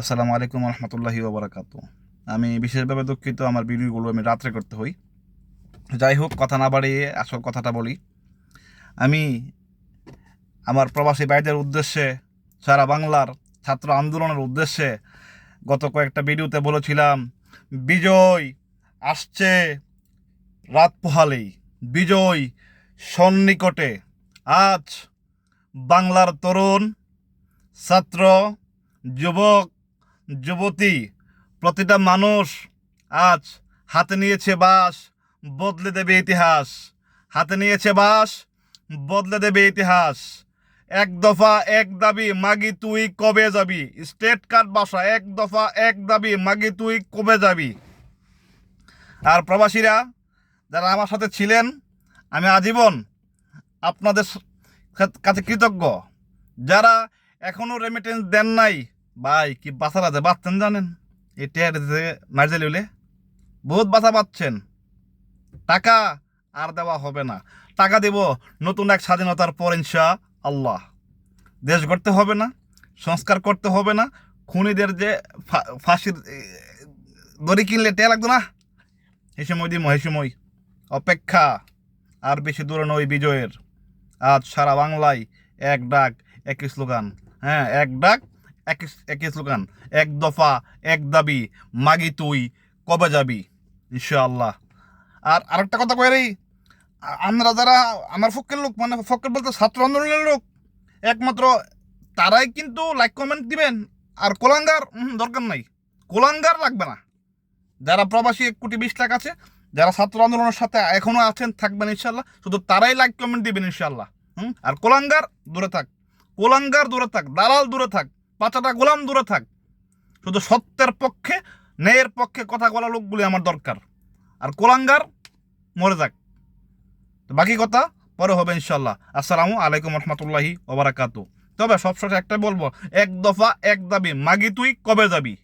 আসসালামু আলাইকুম রহমতুল্লাহি ওবরাকাত আমি বিশেষভাবে দুঃখিত, আমার ভিডিওগুলো আমি রাত্রে করতে হই। যাই হোক, কথা না বাড়িয়ে আসল কথাটা বলি। আমি আমার প্রবাসী ভাইদের উদ্দেশ্যে, সারা বাংলার ছাত্র আন্দোলনের উদ্দেশ্যে গত কয়েকটা ভিডিওতে বলেছিলাম, বিজয় আসছে রাত পোহালেই। বিজয় সন্নিকটে। আজ বাংলার তরুণ, ছাত্র, যুবক যুবতী, প্রতিটা মানুষ আজ হাতে নিয়েছে বাস, বদলে দেবে ইতিহাস। হাতে নিয়েছে বাস, বদলে দেবে ইতিহাস। এক দফা এক দাবি, মাগি তুই কবে যাবি? স্টেট কার্ড বাসা, এক দফা এক দাবি, মাগি তুই কবে যাবি? আর প্রবাসীরা, যারা আমার সাথে ছিলেন, আমি আজীবন আপনাদের কাছে কৃতজ্ঞ। যারা এখনও রেমিটেন্স দেন নাই ভাই, কি বাঁচার আছে বাঁচতেন জানেন? এই টেয়ারে মার্জেল হইলে। বহুত বাঁচা পাচ্ছেন টাকা আর দেওয়া হবে না। টাকা দেব নতুন এক স্বাধীনতার পর ইনশা আল্লাহ দেশ গড়তে হবে না, সংস্কার করতে হবে না। খুনিদের যে ফাঁসির দড়ি কিনলে টেয়া লাগতো না? সময় দিম সময়। অপেক্ষা আর বেশি দূরে নয় বিজয়ের। আজ সারা বাংলায় এক ডাক, একই স্লোগান। হ্যাঁ এক ডাক একই একই স্লোগান, এক দফা, এক দাবি, মাগি তুই, কবে যাবি? ইনশাআল্লাহ। আর আরেকটা কথা কয়ে আমরা যারা, আমার ফকের লোক মানে ফকের বলতে ছাত্র আন্দোলনের লোক, একমাত্র তারাই কিন্তু লাইক কমেন্ট দিবেন। আর কোলাঙ্গার দরকার নাই। কোলাঙ্গার লাগবে না। যারা প্রবাসী, এক কোটি বিশ লাখ আছে, যারা ছাত্র আন্দোলনের সাথে এখনও আছেন, থাকবেন ইনশাল্লাহ শুধু তারাই লাইক কমেন্ট দিবেন ইনশাল্লাহ হুম? আর কোলাঙ্গার দূরে থাক। কোলাঙ্গার দূরে থাক। দালাল দূরে থাক। পাচাটা গোলাম দূরে থাক। শুধু সত্যের পক্ষে, ন্যায়ের পক্ষে কথা বলা লোকগুলি আমার দরকার। আর কোলাঙ্গার, মরে যাক। বাকি কথা পরে হবে ইনশাল্লাহ আসসালামু আলাইকুম রহমতুল্লাহি ওবরাকাতু। তবে সবশেষে একটাই বলব, এক দফা এক দাবি, মাগি তুই কবে যাবি?